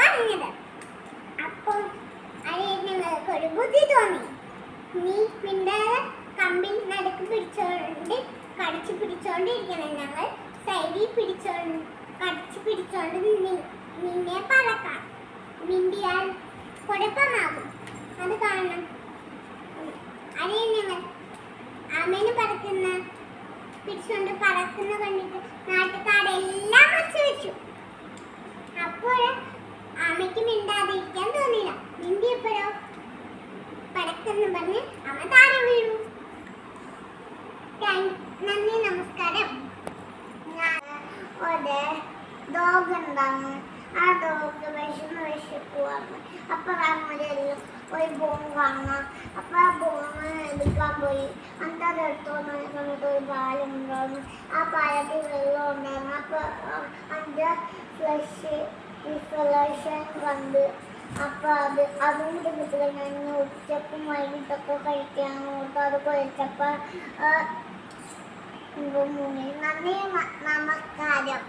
പറഞ്ഞത്. അപ്പോൾ അത് ഞങ്ങൾക്ക് ഒരു ബുദ്ധി തോന്നി. നീ മിണ്ടാതെ കമ്പിൽ നടുക്ക് പിടിച്ചോണ്ട് കടിച്ചു പിടിച്ചോണ്ടിരിക്കണം ഞങ്ങൾ. സൈഡിൽ പിടിച്ചോണ്ട് കടിച്ചു പിടിച്ചോണ്ട് നിന്നെ പറക്കാം. മിണ്ടിയാൽ കുഴപ്പമാകും. അത് കാരണം അത് ഞങ്ങൾ അമ്മേനെ പറക്കുന്ന പിടിച്ചുകൊണ്ട് പറക്കുന്ന കണ്ടിട്ട് പടക്കെന്ന് പറഞ്ഞ് അമ്മ താഴെ വീണു നന്ദി നമസ്കാരം. ഞാൻ ഒരു ഡോഗ് ഉണ്ടാകും ആ ഡോഗ് വിശന്ന് വിശക്കുവാണ് അപ്പൊ അങ്ങനെയെല്ലാം ഒരു ബോം കാണണം അപ്പൊ ആ ബോം എടുക്കാൻ പോയി. എന്നിട്ട് അത് എടുത്തോണ്ട് ഒരു പാലം ഉണ്ടായിരുന്നു ആ പാലത്തിൽ വെള്ളം ഉണ്ടായിരുന്നു. അപ്പൊ അതിന്റെ ഫ്ലഷ് റിസൊല്യൂഷൻ കണ്ട് അപ്പൊ അത് അതും കൂടി കിട്ടില്ല ഞാൻ ഉച്ചപ്പം വൈകിട്ടൊക്കെ കഴിക്കാൻ നോക്കും അത് കുഴച്ചപ്പോ ആ, നന്ദി നമസ്കാരം.